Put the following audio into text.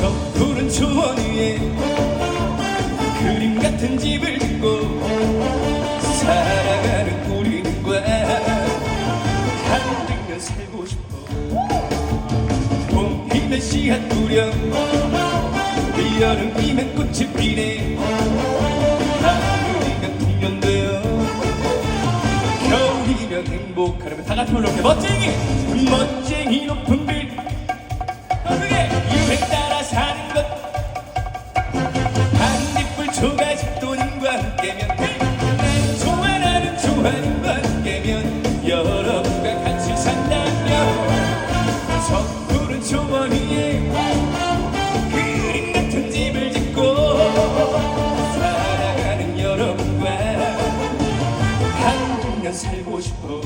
저 푸른 초원 위에 그림 같은 집을 짓고 살아가는 우리과 한등면 살고 싶어. 봄 힘든 시간 두려 여름이면 꽃이 피네. 가을이면 풍년되어 겨울이면 행복하려면 다 같이 불러볼게 멋쟁이 멋쟁이. 좋아하는 관계면 난 좋아하는 좋아하는 관계면 여러분과 같이 산다면 정부는 초원 위에 그림 같은 집을 짓고 살아가는 여러분과 한국년 살고 싶어.